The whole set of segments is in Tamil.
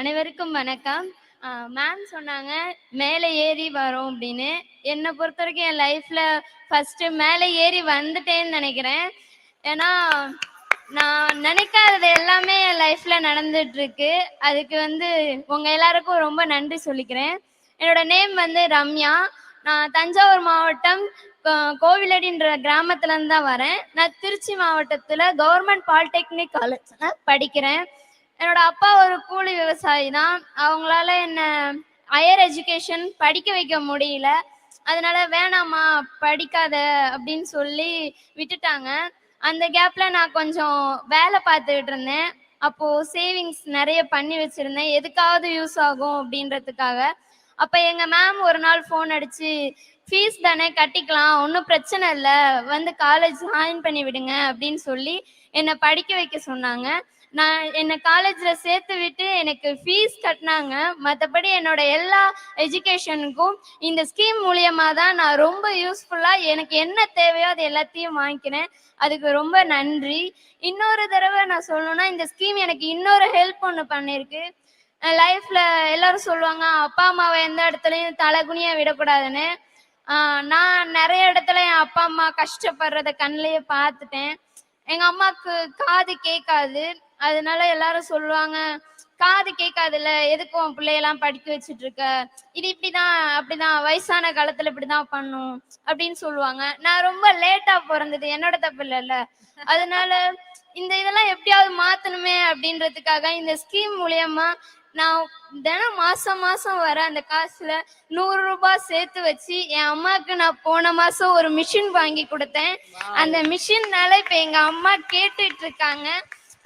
அனைவருக்கும் வணக்கம். மேம் சொன்னாங்க மேலே ஏறி வரோம் அப்படின்னு. என்னை பொறுத்த வரைக்கும் என் லைஃப்பில் ஃபஸ்ட்டு மேலே ஏறி வந்துட்டேன்னு நினைக்கிறேன். ஏன்னா நான் நினைக்காதது எல்லாமே என் லைஃப்பில் நடந்துட்டுருக்கு. அதுக்கு வந்து உங்கள் எல்லாருக்கும் ரொம்ப நன்றி சொல்லிக்கிறேன். என்னோட நேம் வந்து ரம்யா. நான் தஞ்சாவூர் மாவட்டம் கோ- கோவிலடின்ற கிராமத்துலேருந்து தான் வரேன். நான் திருச்சி மாவட்டத்தில் கவர்மெண்ட் பாலிடெக்னிக் காலேஜ்ல படிக்கிறேன். என்னோட அப்பா ஒரு கூலி விவசாயி தான் அவங்களால என்ன ஹையர் எஜுகேஷன் படிக்க வைக்க முடியல. அதனால வேணாம்மா படிக்காத அப்படின்னு சொல்லி விட்டுட்டாங்க. அந்த கேப்ல நான் கொஞ்சம் வேலை பார்த்துக்கிட்டு இருந்தேன். அப்போ சேவிங்ஸ் நிறைய பண்ணி வச்சிருந்தேன். எதுக்காவது யூஸ் ஆகும் அப்படின்றதுக்காக. அப்ப எங்க மேம் ஒரு நாள் ஃபோன் அடிச்சு ஃபீஸ் தானே கட்டிக்கலாம் ஒன்றும் பிரச்சனை இல்லை. வந்து காலேஜ் ஜாயின் பண்ணி விடுங்க அப்படின்னு சொல்லி என்னை படிக்க வைக்க சொன்னாங்க. நான் என்னை காலேஜில் சேர்த்து விட்டு எனக்கு ஃபீஸ் கட்டினாங்க. மற்றபடி என்னோட எல்லா எஜுகேஷனுக்கும் இந்த ஸ்கீம் மூலியமாக தான் நான் ரொம்ப யூஸ்ஃபுல்லாக எனக்கு என்ன தேவையோ அது எல்லாத்தையும் வாங்கிக்கிறேன். அதுக்கு ரொம்ப நன்றி. இன்னொரு தடவை நான் சொல்லணும்னா இந்த ஸ்கீம் எனக்கு இன்னொரு ஹெல்ப் ஒன்று பண்ணியிருக்கு லைஃப்பில் எல்லாரும் சொல்லுவாங்க அப்பா அம்மாவை எந்த இடத்துலையும் தலைகுனியாக விடக்கூடாதுன்னு. நான் நிறைய இடத்துல என் அப்பா அம்மா கஷ்டப்படுறத கண்ணிலேயே பார்த்துட்டேன். எங்கள் அம்மாவுக்கு காது கேட்காது. அதனால எல்லாரும் சொல்லுவாங்க காது கேட்காதுல்ல எதுக்கு உன் பிள்ளையெல்லாம் படிக்க வச்சுட்டு இருக்க இது இப்படிதான் அப்படிதான் வயசான காலத்துல இப்படிதான் பண்ணும் அப்படின்னு சொல்லுவாங்க. நான் ரொம்ப லேட்டா பிறந்தது என்னோட தப்பு இல்லைல்ல அதனால இந்த இதெல்லாம் எப்படியாவது மாத்தணுமே அப்படின்றதுக்காக இந்த ஸ்கீம் மூலியமா நான் தினம் மாசம் மாசம் வர அந்த காசுல நூறு ரூபாய் சேர்த்து வச்சு என் அம்மாவுக்கு நான் போன மாசம் ஒரு மிஷின் வாங்கி கொடுத்தேன். அந்த மிஷின்னால இப்ப எங்க அம்மா கேட்டுட்டு இருக்காங்க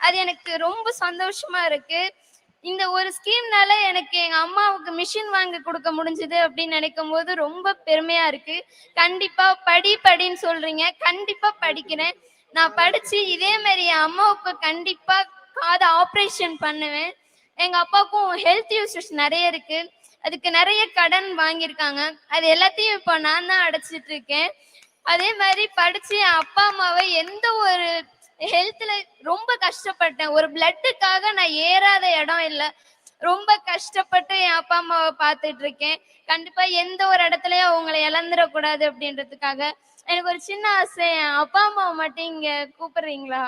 அது எனக்கு ரொம்ப சந்தோஷமா இருக்கு. இந்த ஒரு ஸ்கீம்னால எனக்கு எங்க அம்மாவுக்கு மிஷின் வாங்கி கொடுக்க முடிஞ்சது அப்படின்னு நினைக்கும் போது ரொம்ப பெருமையா இருக்கு. கண்டிப்பா படி படின்னு சொல்றீங்க. கண்டிப்பா படிக்கிறேன். நான் படிச்சு இதே மாதிரி என் அம்மாவுக்கு கண்டிப்பா காது ஆப்ரேஷன் பண்ணுவேன். எங்க அப்பாவுக்கும் ஹெல்த் இஷ்யூஸ் நிறைய இருக்கு. அதுக்கு நிறைய கடன் வாங்கியிருக்காங்க. அது எல்லாத்தையும் இப்போ நான் தான் அடைச்சிட்டு இருக்கேன். அதே மாதிரி படிச்சு என் அப்பா அம்மாவை எந்த ஒரு ஹெல்த்ல ரொம்ப கஷ்டப்பட்டேன். ஒரு பிளட்டுக்காக நான் ஏறாத இடம் இல்லை. ரொம்ப கஷ்டப்பட்டு என் அப்பா அம்மாவை பார்த்துட்டு இருக்கேன் கண்டிப்பா எந்த ஒரு இடத்துலயும் அவங்கள இழந்துடக்கூடாது அப்படின்றதுக்காக எனக்கு ஒரு சின்ன ஆசை. என் அப்பா அம்மாவை மட்டும் இங்க கூப்பிடுறீங்களா?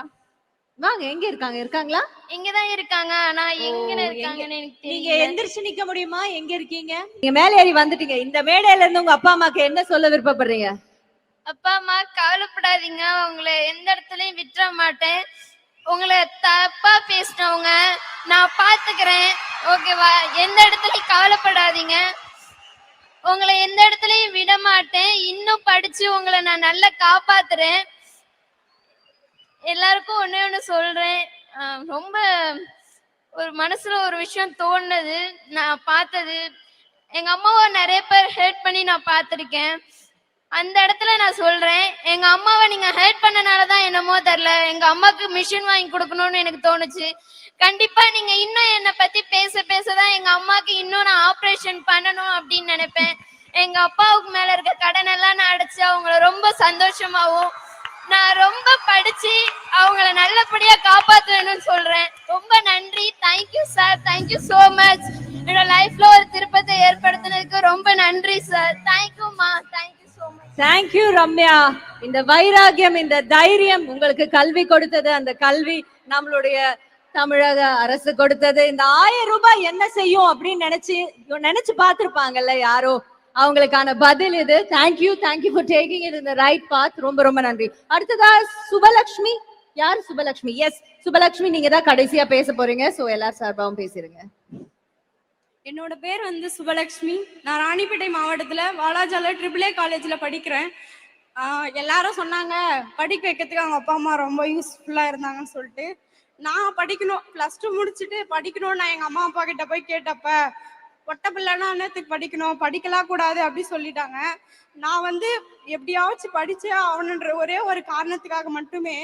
வாங்க எங்க இருக்காங்க? இருக்காங்களா? இங்கதான் இருக்காங்க. ஆனா எங்க ஓ, இருக்காங்கன்னு எனக்கு நீங்க தெரியல. எந்திரிச்சு நிக்க முடியுமா? எங்க இருக்கீங்க? நீங்க மேலே ஏறி வந்துட்டீங்க. இந்த மேடையில இருந்து உங்க அப்பா அம்மாக்கு என்ன சொல்ல விருப்பப்படுறீங்க? அப்பா அம்மா கவலைப்படாதீங்க. உங்களை எந்த இடத்துலயும் விட்டுற மாட்டேன். உங்களை தப்பா பேசினவங்க நான் பாத்துக்கிறேன். ஓகேவா எந்த இடத்துலயும் கவலைப்படாதீங்க. உங்களை எந்த இடத்துலயும் விட மாட்டேன். இன்னும் படிச்சு உங்களை நான் நல்லா காப்பாத்துறேன். எல்லாருக்கும் ஒண்ணே ஒண்ணு சொல்றேன். ரொம்ப ஒரு மனசுல ஒரு விஷயம் தோணுனது. நான் பார்த்தது. எங்க அம்மாவை நிறைய பேர் ஹெல்ப் பண்ணி நான் பார்த்துருக்கேன். அந்த இடத்துல நான் சொல்றேன் எங்க அம்மாவை நீங்க ஹெல்ப் பண்ணனால தான் என்னமோ தெரில எங்க அம்மாக்கு மிஷின் வாங்கி கொடுக்கணும்னு எனக்கு தோணுச்சு. கண்டிப்பா நீங்க இன்னும் என்னை பத்தி பேச பேச தான் எங்க அம்மாக்கு இன்னும் நான் ஆப்ரேஷன் பண்ணணும் அப்படின்னு நினைப்பேன். எங்க அப்பாவுக்கு மேல இருக்க கடன் எல்லாம் நான் அடைச்சு அவங்கள ரொம்ப சந்தோஷமாவும் நான் ரொம்ப படிச்சு அவங்கள நல்லபடியா காப்பாத்தணும்னு சொல்றேன். ரொம்ப நன்றி. Thank you sir thank you so much என்னோட லைஃப்ல ஒரு திருப்பத்தை ஏற்படுத்தினதுக்கு ரொம்ப நன்றி சார் தேங்க்யூமா தேங்க்யூ தேங்க்யூ ரம்யா இந்த வைராகியம் இந்த தைரியம் உங்களுக்கு கல்வி கொடுத்தது. அந்த கல்வி நம்மளுடைய தமிழக அரசு கொடுத்தது. இந்த ஆயிரம் ரூபாய் என்ன செய்யும் அப்படின்னு நினைச்சு நினைச்சு பார்த்திருப்பாங்கல்ல யாரோ? அவங்களுக்கான பதில் இது. Thank you thank you for taking it இந்த ரைட் பாத் ரொம்ப ரொம்ப நன்றி. அடுத்ததா சுபலக்ஷ்மி. யார் சுபலக்ஷ்மி? எஸ் சுபலக்ஷ்மி நீங்க தான் கடைசியா பேச போறீங்க. சோ எல்லார் சார்பாகவும் பேசிருங்க. என்னோட பேர் வந்து சுபலக்ஷ்மி. நான் ராணிப்பேட்டை மாவட்டத்தில் வாலாஜால ட்ரிபிள் ஏ காலேஜில் படிக்கிறேன். எல்லாரும் சொன்னாங்க படிக்க வைக்கிறதுக்கு அவங்க அப்பா அம்மா ரொம்ப யூஸ்ஃபுல்லாக இருந்தாங்கன்னு சொல்லிட்டு. நான் படிக்கணும் ப்ளஸ் டூ முடிச்சுட்டு படிக்கணும்னு நான் எங்கள் அம்மா அப்பா கிட்ட போய் கேட்டப்ப ஒட்ட பிள்ளைனா என்னத்துக்கு படிக்கணும்? படிக்கலாம் கூடாது அப்படி சொல்லிட்டாங்க. நான் வந்து எப்படியாச்சும் படிச்சே ஆகணுன்ற ஒரே ஒரு காரணத்துக்காக மட்டுமே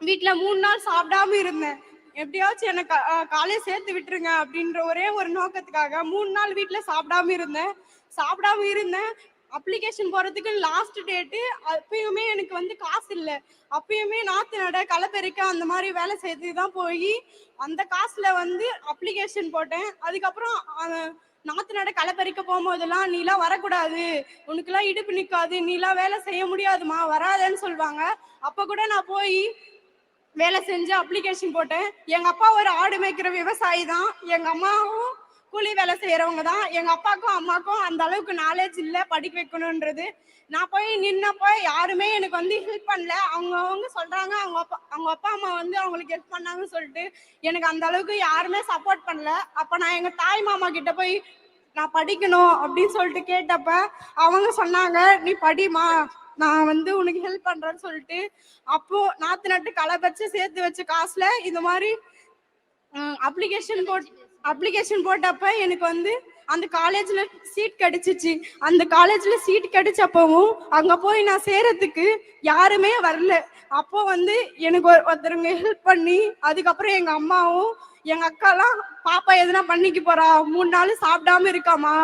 வீட்டில் மூணு நாள் சாப்பிடாம இருந்தேன். எப்படியாச்சும் எனக்கு காலையில சேர்த்து விட்டுருங்க அப்படின்ற ஒரே ஒரு நோக்கத்துக்காக மூணு நாள் வீட்டில் சாப்பிடாம இருந்தேன். சாப்பிடாம இருந்தேன். அப்ளிகேஷன் போறதுக்கு லாஸ்ட் டேட்டு அப்பயுமே எனக்கு வந்து காசு இல்லை. அப்பயுமே நாத்து நட களைப்பெருக்க அந்த மாதிரி வேலை செய்து தான் போய் அந்த காசுல வந்து அப்ளிகேஷன் போட்டேன். அதுக்கப்புறம் நாற்று நாத்து நட களைப்பறிக்க போகும்போதெல்லாம் நீலாம் வரக்கூடாது. உனக்குலாம் இடுப்பு நிற்காது நீலாம் வேலை செய்ய முடியாதுமா வராதேன்னு சொல்லுவாங்க. அப்போ கூட நான் போய் வேலை செஞ்சு அப்ளிகேஷன் போட்டேன். எங்க அப்பா ஒரு ஆடு மேய்க்கிற விவசாயி தான். எங்க அம்மாவும் கூலி வேலை செய்யறவங்க தான். எங்க அப்பாக்கும் அம்மாக்கும் அந்த அளவுக்கு நாலேஜ் இல்ல படிக்க வைக்கணும்ன்றது நான் போய் நின்னப்போ யாருமே எனக்கு வந்து ஹெல்ப் பண்ணல. அவங்க அவங்க சொல்றாங்க அவங்க அப்பா அவங்க அப்பா அம்மா வந்து அவங்களுக்கு ஹெல்ப் பண்ணாங்கன்னு சொல்லிட்டு எனக்கு அந்த அளவுக்கு யாருமே சப்போர்ட் பண்ணல. அப்ப நான் எங்க தாய் மாமா கிட்ட போய் நான் படிக்கணும் அப்படின்னு சொல்லிட்டு கேட்டப்ப அவங்க சொன்னாங்க நீ படிமா நான் வந்து உனக்கு ஹெல்ப் பண்றேன்னு சொல்லிட்டு அப்போ நாத்து நட்டு களை வச்சு சேர்த்து வச்ச காசுல இந்த மாதிரி அப்ளிகேஷன் போட் அப்ளிகேஷன் போட்டப்ப எனக்கு வந்து அந்த காலேஜ்ல சீட் கிடைச்சிச்சு. அந்த காலேஜ்ல சீட் கிடைச்சப்பவும் அங்க போய் நான் சேரத்துக்கு யாருமே வரல. அப்போ வந்து எனக்கு ஒரு- ஒருத்தருங்க ஹெல்ப் பண்ணி அதுக்கப்புறம் எங்க அம்மாவும் எங்க அக்காலாம் பாப்பா எதுனா பண்ணிக்க போறா? மூணு நாள் சாப்பிடாம இருக்காமா?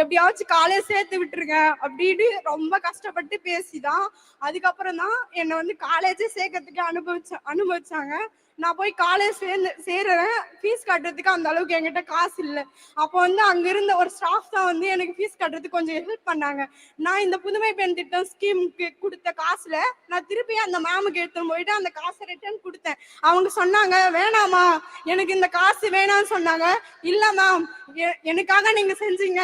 எப்படியாச்சும் காலையில சேர்த்து விட்டுருங்க அப்படின்னு ரொம்ப கஷ்டப்பட்டு பேசிதான். அதுக்கப்புறம் தான் என்னை வந்து காலேஜே சேர்க்கறதுக்கு அனுபவிச்ச அனுபவிச்சாங்க. நான் போய் காலேஜ் சேர்ந்து சேர்றேன். ஃபீஸ் கட்டுறதுக்கு அந்த அளவுக்கு என்கிட்ட காசு இல்லை. அப்போ வந்து அங்க இருந்த ஒரு ஸ்டாஃப் தான் வந்து எனக்கு ஃபீஸ் கட்டுறதுக்கு கொஞ்சம் ஹெல்ப் பண்ணாங்க. நான் இந்த புதுமை பெண் திட்டம் ஸ்கீமுக்கு கொடுத்த காசுல நான் திருப்பி அந்த மேமுக்கு எடுத்துன்னு போயிட்டு அந்த காசை ரிட்டர்ன் கொடுத்தேன். அவங்க சொன்னாங்க வேணாமா எனக்கு இந்த காசு வேணாம்னு சொன்னாங்க. இல்ல மேம் எனக்காக நீங்க செஞ்சீங்க.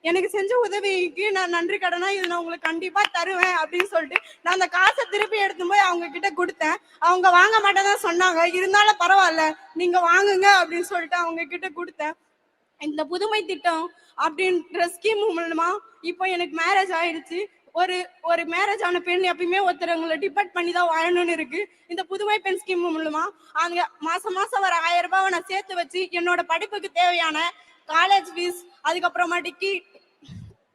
எனக்கு செஞ்ச உதவிக்கு நான் நன்றி கடனா இது நான் உங்களுக்கு கண்டிப்பா தருவேன் அப்படின்னு சொல்லிட்டு நான் அந்த காசை திருப்பி எடுத்து போய் அவங்க கிட்ட கொடுத்தேன். அவங்க வாங்க மாட்டேதான் சொன்னாங்க. இருந்தாலும் பரவாயில்ல நீங்க வாங்குங்க அப்படின்னு சொல்லிட்டு அவங்க கிட்ட கொடுத்தேன். இந்த புதுமை திட்டம் அப்படின்ற ஸ்கீம் மூலமா இப்போ எனக்கு மேரேஜ் ஆயிடுச்சு. ஒரு ஒரு மேரேஜ் ஆன பெண் எப்பயுமே ஒருத்தரவங்களை டிபெண்ட் பண்ணி தான் வாழணும்னு இருக்கு. இந்த புதுமை பெண் ஸ்கீம் மூலமா அங்க மாசம் மாசம் வர ஆயிரம் ரூபாவை நான் சேர்த்து வச்சு என்னோட படிப்புக்கு தேவையான காலேஜ் ஃபீஸ் அதுக்கப்புறமாட்டிக்கு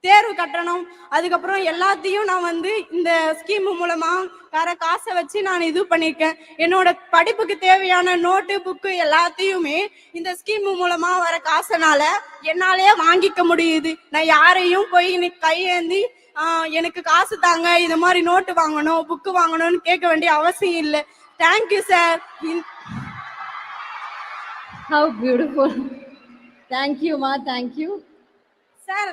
தேர்வு கட்டணம் அதுக்கப்புறம் எல்லாத்தையும் நான் வந்து இந்த ஸ்கீம் மூலமா வர காசை வச்சு நான் இது பண்ணியிருக்கேன் என்னோட படிப்புக்கு தேவையான நோட்டு புக்கு எல்லாத்தையுமே இந்த ஸ்கீம் மூலமா வர காசுனால என்னாலேயே வாங்கிக்க முடியுது. நான் யாரையும் போய் இன்னைக்கு கையேந்தி எனக்கு காசு தாங்க இது மாதிரி நோட்டு வாங்கணும் புக்கு வாங்கணும்னு கேட்க வேண்டிய அவசியம் இல்லை. Thank you sir how beautiful தேங்க்யூமா தேங்க்யூ சார்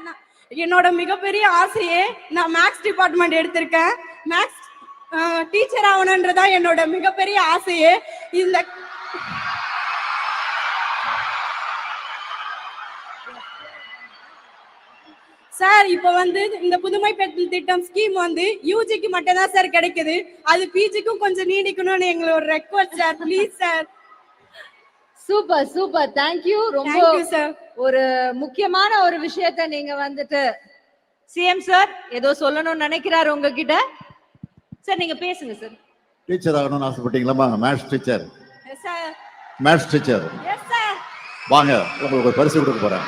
என்னோட மிகப்பெரிய ஆசையே நான் மேக்ஸ் டிபார்ட்மெண்ட் எடுத்திருக்கேன். மேக்ஸ் டீச்சர் ஆகணுன்றதா என்னோட மிகப்பெரிய ஆசையே. இந்த சார் இப்போ வந்து இந்த புதுமை பெண் திட்டம் ஸ்கீம் வந்து யூஜிக்கு மட்டும் தான் சார் கிடைக்குது. அது பிஜிக்கும் கொஞ்சம் நீடிக்கணும்னு எங்களோட request sir. Please sir. Super super thank you ரொம்ப தேங்க்யூ சார் ஒரு முக்கியமான ஒரு விஷயத்த நீங்க வந்துட்டு சிஎம் சார் ஏதோ சொல்லணும்னு நினைக்கிறாரு உங்ககிட்ட. சார் நீங்க பேசுங்க சார் டீச்சர் ஆகணும்னு ஆசைப்பட்டீங்களாம்மா maths teacher yes sir maths teacher yes sir வாங்க உங்களுக்கு ஒரு பரிசு கொடுக்க போறேன்.